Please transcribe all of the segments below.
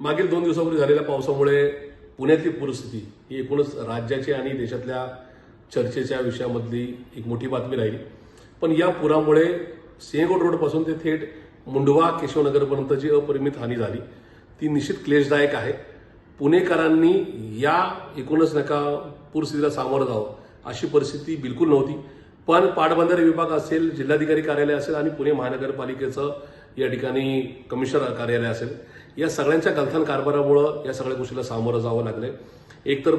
मागील दोन दिवसापूर्वी झालेल्या पावसामुळे पुण्यातली परिस्थिती ही एकूणच राज्याची आणि देशातल्या चर्चेच्या विषयामधली एक मोठी बातमी राहील. पण या पुरामुळे सिंहगड रोडपासून ते थेट मुंडवा केशवनगरपर्यंत जी अपरिमित हानी झाली. ती निश्चित क्लेशदायक आहे. पुणेकरांनी या एकूणच नका पूरस्थितीला सामोरं जावं अशी परिस्थिती बिलकुल नव्हती. पण पाटबंधारे विभाग असेल जिल्हाधिकारी कार्यालय असेल आणि पुणे महानगरपालिकेचं या ठिकाणी कमिशनर कार्यालय असेल. या सगळ्यांच्या गलथान कारभारामुळं या सगळ्या गोष्टीला सामोरं जावं लागलंय. एकतर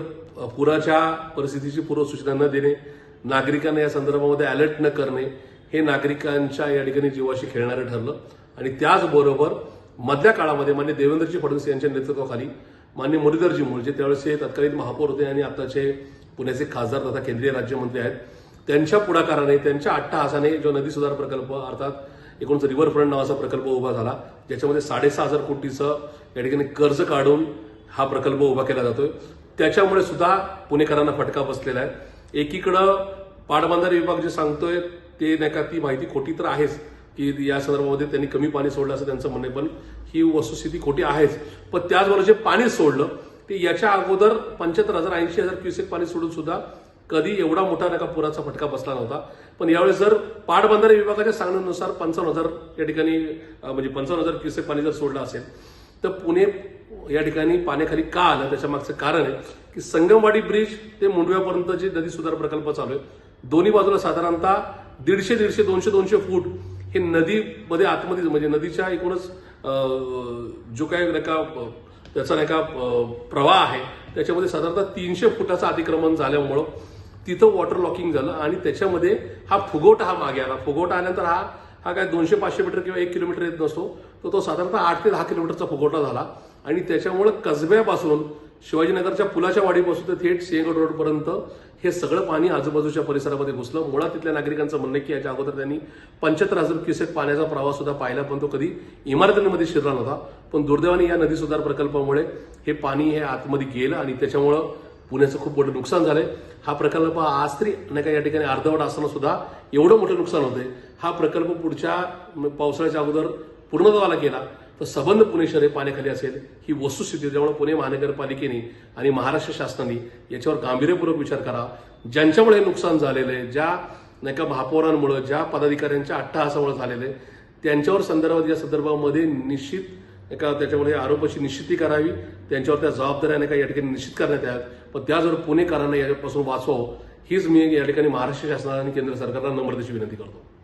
पुराच्या परिस्थितीची पूर्वसूचना न देणे नागरिकांना या संदर्भामध्ये अलर्ट न करणे हे नागरिकांच्या या ठिकाणी जीवाशी खेळणारं ठरलं. आणि त्याचबरोबर मधल्या काळामध्ये मान्य देवेंद्रजी फडणवीस यांच्या नेतृत्वाखाली मान्य मुरलीधरजी मूळ जे त्यावेळेसचे तत्कालीन महापौर होते आणि आताचे पुण्याचे खासदार तथा केंद्रीय राज्यमंत्री आहेत. त्यांच्या पुढाकाराने त्यांच्या अट्टहासाने जो नदी सुधार प्रकल्प अर्थात एकूणच रिव्हरफ्रंट नावाचा प्रकल्प उभा झाला ज्याच्यामध्ये साडेसहा हजार कोटीचं या ठिकाणी कर्ज काढून हा प्रकल्प उभा केला जातोय. त्याच्यामुळे सुद्धा पुणेकरांना फटका बसलेला आहे. एकीकडं पाटबंधारे विभाग जे सांगतोय ते नाही का ती माहिती खोटी तर आहेच की या संदर्भामध्ये त्यांनी कमी पाणी सोडलं असं त्यांचं म्हणणे पण ही वस्तुस्थिती खोटी आहेच. पण त्याचबरोबर जे पाणी सोडलं ते याच्या अगोदर पंच्याहत्तर हजार ऐंशी हजार क्युसेक पाणी सोडून सुद्धा कधी एवढा मोठा नका पुराचा फटका बसला नव्हता. पण यावेळेस जर पाटबंधारे विभागाच्या सांगण्यानुसार पंचावन्न हजार या ठिकाणी म्हणजे पंचावन्न हजार क्युसेक पाणी जर सोडलं असेल तर पुणे या ठिकाणी पाण्याखाली का आलं? त्याच्या मागचं कारण आहे की संगमवाडी ब्रिज ते मुंडव्यापर्यंत जे नदी सुधार प्रकल्प चालू आहे दोन्ही बाजूला साधारणतः दीडशे दीडशे दोनशे दोनशे फूट हे नदीमध्ये आतमध्ये म्हणजे नदीच्या एकूणच जो काय नाही का त्याचा नाही का प्रवाह आहे त्याच्यामध्ये साधारणतः तीनशे फुटाचं अतिक्रमण झाल्यामुळं तिथं वॉटर लॉकिंग झालं आणि त्याच्यामध्ये हा फुगवटा हा मागे आला. फुगवटा आल्यानंतर हा हा काय दोनशे पाचशे मीटर किंवा एक किलोमीटर येत नसतो. तर तो साधारणतः आठ ते दहा किलोमीटरचा फुगवटा झाला. आणि त्याच्यामुळं कसब्यापासून शिवाजीनगरच्या पुलाच्या वाडीपासून ते थेट सिंहगड रोडपर्यंत हे सगळं पाणी आजूबाजूच्या परिसरामध्ये घुसलं. मुळात तिथल्या नागरिकांचं म्हणणं की याच्या अगोदर त्यांनी पंच्याहत्तर हजार क्युसेक पाण्याचा प्रवाह सुद्धा पाहिला पण तो कधी इमारतींमध्ये शिरला नव्हता. पण दुर्दैवाने या नदी सुधार प्रकल्पामुळे हे पाणी हे आतमध्ये गेलं आणि त्याच्यामुळं पुण्याचं खूप मोठं नुकसान झालंय. हा प्रकल्प आज तरी नाही का या ठिकाणी अर्धवट असताना सुद्धा एवढं मोठं नुकसान होतंय. हा प्रकल्प पुढच्या पावसाळ्याच्या अगोदर पूर्णत्वाला केला तर सबंध पुणे शहर हे पाण्याखाली असेल. ही वस्तुस्थिती त्यामुळे पुणे महानगरपालिकेने आणि महाराष्ट्र शासनाने याच्यावर गांभीर्यपूर्वक विचार करा. ज्यांच्यामुळे हे नुकसान झालेलं आहे ज्या नाही का महापौरांमुळे ज्या पदाधिकाऱ्यांच्या अट्टहासामुळे झालेलं आहे त्यांच्यावर संदर्भात या संदर्भामध्ये निश्चित एका त्याच्यामध्ये आरोपाची निश्चिती करावी त्यांच्यावर त्या जबाबदाऱ्या नाही का या ठिकाणी निश्चित करण्यात याव्यात. पण त्याचबरोबर पुणेकरांना यापासून वाचवावं हीच मी या ठिकाणी महाराष्ट्र शासनाला आणि केंद्र सरकारला नम्रतेची विनंती करतो.